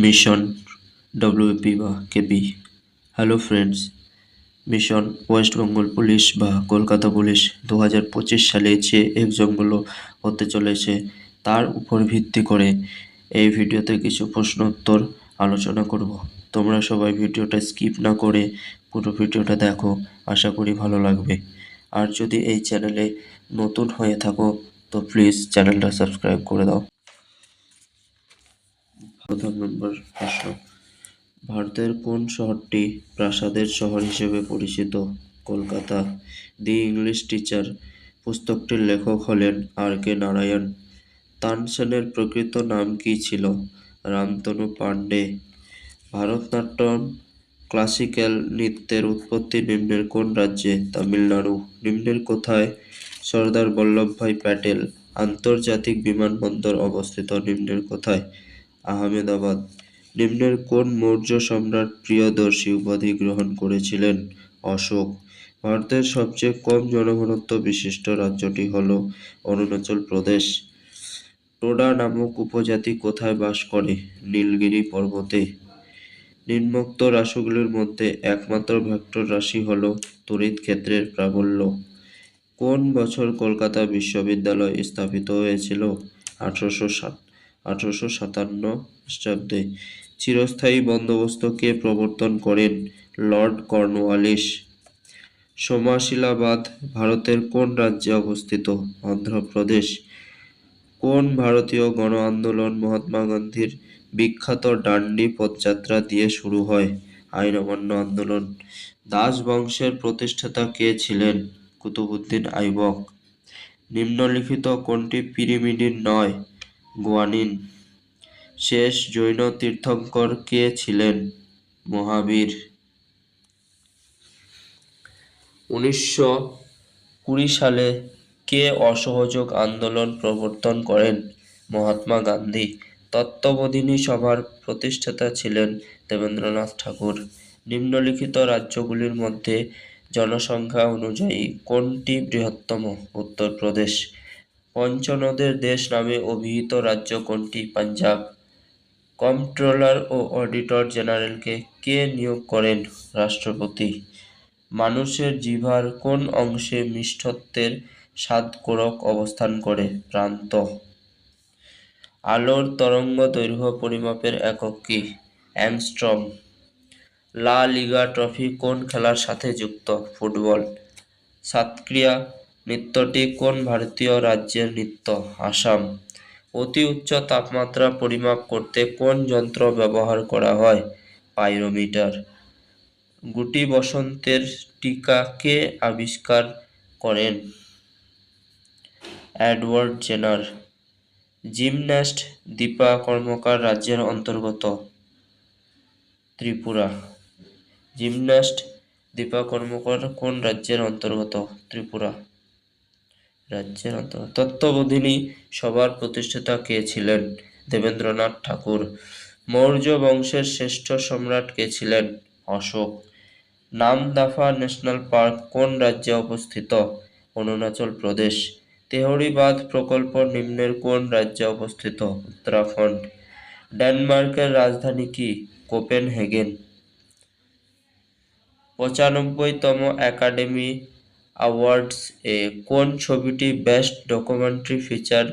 Mission WP বা KP hello friends mission West Bengal police বা Kolkata police দু হাজার পঁচিশ সালে যে এক্সামগুলো হতে চলেছে, তার উপর ভিত্তি করে এই ভিডিওতে কিছু প্রশ্ন উত্তর আলোচনা করব। তোমরা সবাই ভিডিওটা স্কিপ না করে পুরো ভিডিওটা দেখো, আশা করি ভালো লাগবে। আর যদি এই চ্যানেলে নতুন হয়ে থাকো, তো প্লিজ চ্যানেলটা সাবস্ক্রাইব করে দাও। প্রথম নম্বর প্রশ্ন। ভারতের কোন শহরটি প্রাসাদের শহর হিসেবে পরিচিত? কলকাতা। The English teacher. পুস্তকটির লেখক হলেন আর কে নারায়ণ। তানসেনের প্রকৃত নাম কী ছিল? রামতনু পাণ্ডে। ভারতনাট্যম ক্লাসিক্যাল নৃত্যের উৎপত্তি নিম্নের কোন রাজ্যে? তামিলনাড়ু। নিম্নের কোথায় সর্দার বল্লভভাই প্যাটেল আন্তর্জাতিক বিমানবন্দর অবস্থিত? নিম্নের কোথায় আহমেদাবাদ। নিম্নের কোন মৌর্য সম্রাট প্রিয়দর্শী উপাধি গ্রহণ করেছিলেন? অশোক। ভারতের সবচেয়ে কম জনঘনত্ব বিশিষ্ট রাজ্যটি হল অরুণাচল প্রদেশ। টোডা নামক উপজাতি কোথায় বাস করে? নীলগিরি পর্বতে। নিম্নোক্ত রাশিগুলির মধ্যে একমাত্র ভেক্টর রাশি হল তড়িৎ ক্ষেত্রের প্রাবল্য। কোন বছর কলকাতা বিশ্ববিদ্যালয় স্থাপিত হয়েছিল? আঠারোশো সাত আঠারোশো সাতান্ন খ্রিস্টাব্দে চিরস্থায়ী বন্দোবস্ত কে প্রবর্তন করেন? Lord Cornwallis. সোমাশিলাবাদ, ভারতের কোন রাজ্যে অবস্থিত? অন্ধ্রপ্রদেশ। কোন ভারতীয় গণ আন্দোলন মহাত্মা গান্ধীর বিখ্যাত ডান্ডি পদযাত্রা দিয়ে শুরু হয়? আইন অমান্য আন্দোলন। দাস বংশের প্রতিষ্ঠাতা কে ছিলেন? কুতুবুদ্দিন আইবক। নিম্নলিখিত কোনটি পিরিমিডিন নয়? গোয়ানিন। শেষ জৈন তীর্থঙ্কর কে ছিলেন? মহাবীর। উনিশশো কুড়ি সালে কে অসহযোগ আন্দোলন প্রবর্তন করেন? মহাত্মা গান্ধী। তত্ত্ববোধিনী সভার প্রতিষ্ঠাতা ছিলেন দেবেন্দ্রনাথ ঠাকুর। নিম্নলিখিত রাজ্যগুলির মধ্যে জনসংখ্যা অনুযায়ী কোনটি বৃহত্তম? উত্তরপ্রদেশ। পঞ্চনদের দেশ নামে অভিহিত রাজ্য কোনটি? পাঞ্জাব। কম্পট্রোলার ও অডিটর জেনারেলকে কে নিয়োগ করেন রাষ্ট্রপতি? মানুষের জিভার কোন অংশে মিষ্টত্বের স্বাদকোরক অবস্থান করে? প্রান্ত। আলোর তরঙ্গ দৈর্ঘ্য পরিমাপের একক কি? অ্যাংস্ট্রম। লা লিগা ট্রফি কোন খেলার সাথে যুক্ত? ফুটবল। সাতক্রিয়া নৃত্যটি কোন ভারতীয় রাজ্যের নৃত্য? আসাম। অতি উচ্চ তাপমাত্রা পরিমাপ করতে কোন যন্ত্র ব্যবহার করা হয়? পাইরোমিটার। গুটি বসন্তের টিকা কে আবিষ্কার করেন? Edward Jenner. Gymnast Dipa Karmakar রাজ্যের অন্তর্গত। ত্রিপুরা। জিমন্যাস্ট দীপা কর্মকার কোন রাজ্যের অন্তর্গত? ত্রিপুরা। রাজ্যের তত্ত্ববোধিনী সবার প্রতিষ্ঠাতা কে ছিলেন? দেবেন্দ্রনাথ ঠাকুর। মৌর্য বংশের শ্রেষ্ঠ সম্রাট কে ছিলেন? অশোক। নামদাফা ন্যাশনাল পার্ক কোন রাজ্যে অবস্থিত? অরুণাচল প্রদেশ। তেহরি বাঁধ প্রকল্প নিম্নের কোন রাজ্যে অবস্থিত? উত্তরাখণ্ড। ডেনমার্কের রাজধানী কি? কোপেনহেগেন। পঁচানব্বইতম একাডেমি অ্যাওয়ার্ডস এ কোন ছবিটি বেস্ট ডকুমেন্টারি ফিচার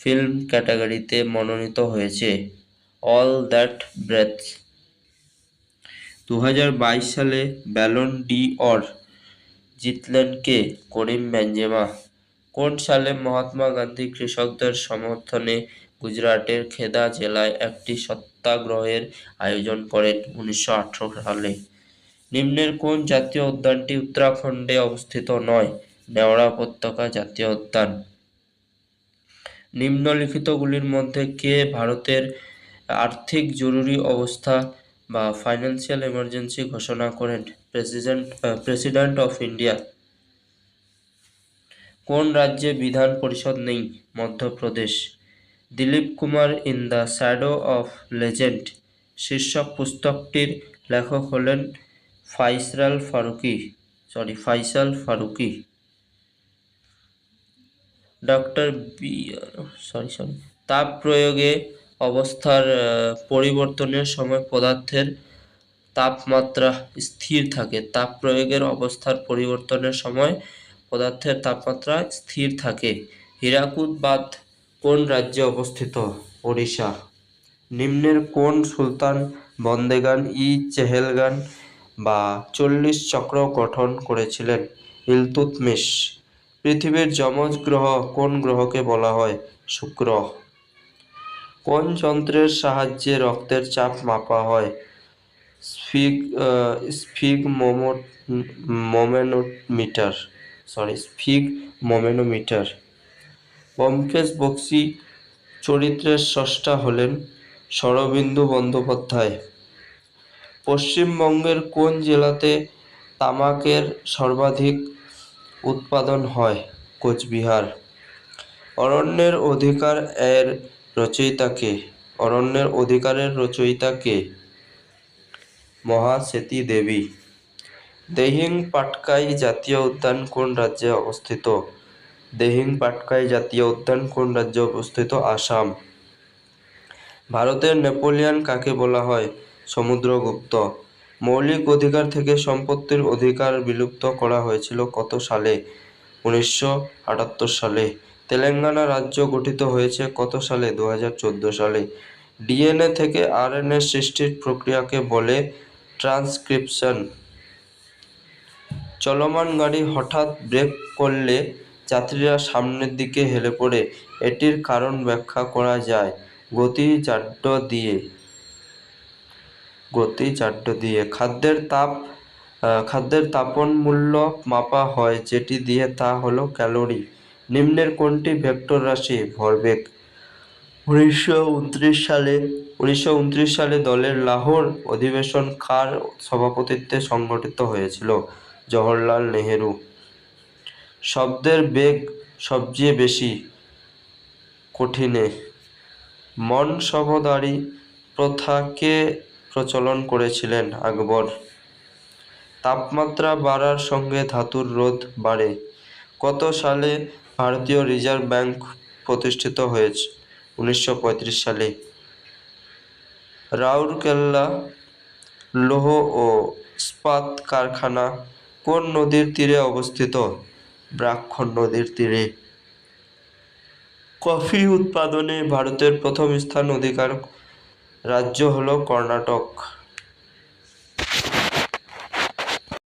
ফিল্ম ক্যাটাগরিতে মনোনীত হয়েছে? All that breath. দু হাজার বাইশ সালে ব্যালন ডি অর জিতলেন কে? করিম বেঞ্জেমা। কোন সালে মহাত্মা গান্ধী কৃষকদের সমর্থনে গুজরাটের খেদা জেলায় একটি সত্যাগ্রহের আয়োজন করেন? উনিশশো আঠেরো সালে। নিম্নের কোন জাতীয় উদ্যানটি উত্তরাখণ্ডে অবস্থিত নয়? নেওড়া উপত্যকা জাতীয় উদ্যান। নিম্নলিখিতগুলির মধ্যে কে ভারতের আর্থিক জরুরি অবস্থা বা ফাইন্যান্সিয়াল এমার্জেন্সি ঘোষণা করেন? প্রেসিডেন্ট প্রেসিডেন্ট অফ ইন্ডিয়া কোন রাজ্যে বিধান পরিষদ নেই? Madhya Pradesh. Dilip Kumar in the shadow of legend. শীর্ষক পুস্তকটির লেখক হলেন ফাইসরাল Farooqui sorry Faisal Farooqui. Doctor B sorry sorry তাপ প্রয়োগে অবস্থার পরিবর্তনের সময় পদার্থের তাপমাত্রা স্থির থাকে। তাপ প্রয়োগের অবস্থার পরিবর্তনের সময় পদার্থের তাপমাত্রা স্থির থাকে। হীরাকুদ বাঁধ কোন রাজ্যে অবস্থিত? ওড়িশা। নিম্নের কোন সুলতান বন্দেগান ই চেহেলগান বা চল্লিশ চক্র গঠন করেছিলেন ইলতুৎমিশ পৃথিবীর যমজ গ্রহ কোন গ্রহকে বলা হয়? শুক্র। কোন যন্ত্রের সাহায্যে রক্তের চাপ মাপা হয়? স্ফিগ স্ফিগ momo sphygmomanometer sorry sphygmomanometer. Byomkesh Bakshi চরিত্রের স্রষ্টা হলেন শরবিন্দু বন্দ্যোপাধ্যায়। পশ্চিমবঙ্গের কোন জেলাতে তামাকের সর্বাধিক উৎপাদন হয়? কোচবিহার। অরণ্যের অধিকার এর রচয়িতা কে? অরণ্যের অধিকারের রচয়িতা কে? মহাসেতী দেবী। দেহিং পাটকাই জাতীয় উদ্যান কোন রাজ্যে অবস্থিত? দেহিং পাটকাই জাতীয় উদ্যান কোন রাজ্যে অবস্থিত? আসাম। ভারতের নেপোলিয়ন কাকে বলা হয়? সমুদ্রগুপ্ত। মৌলিক অধিকার থেকে সম্পত্তির অধিকার বিলুপ্ত করা হয়েছিল কত সালে? উনিশশো আটাত্তর সালে। তেলেঙ্গানা রাজ্য গঠিত হয়েছে কত সালে? দুহাজার চোদ্দ সালে। ডিএনএ থেকে আরএনএ সৃষ্টির প্রক্রিয়াকে বলে ট্রান্সক্রিপশন। চলমান গাড়ি হঠাৎ ব্রেক করলে যাত্রীরা সামনের দিকে হেলে পড়ে। এটির কারণ ব্যাখ্যা করা যায় গতি জাড্য দিয়ে। গতি জাড্য দিয়ে। খাদ্যের তাপ খাদ্যের তাপন মূল্য মাপা হয় যেটি দিয়ে তা হলো ক্যালোরি। নিম্নের কোনটি ভেক্টর রাশি? ভরবেগ। উনিশশো উনত্রিশ সালে উনিশশো উনত্রিশ সালে দলের লাহোর অধিবেশন কার সভাপতিত্বে সংগঠিত হয়েছিল? জওহরলাল নেহেরু। শব্দের বেগ সবচেয়ে বেশি কঠিনে। মন সভদারি প্রথাকে প্রচলন করেছিলেন আকবর। তাপমাত্রা বাড়ার সঙ্গে ধাতুর রোধ বাড়ে। কত সালে ভারতীয় রিজার্ভ ব্যাংক প্রতিষ্ঠিত হয়েছে? উনিশশো পঁয়ত্রিশ সালে। রাউরকেল্লা, লৌহ ও ইস্পাত কারখানা কোন নদীর তীরে অবস্থিত? ব্রাক্ষণ নদীর তীরে। কফি উৎপাদনে ভারতের প্রথম স্থান অধিকার রাজ্য হল কর্ণাটক।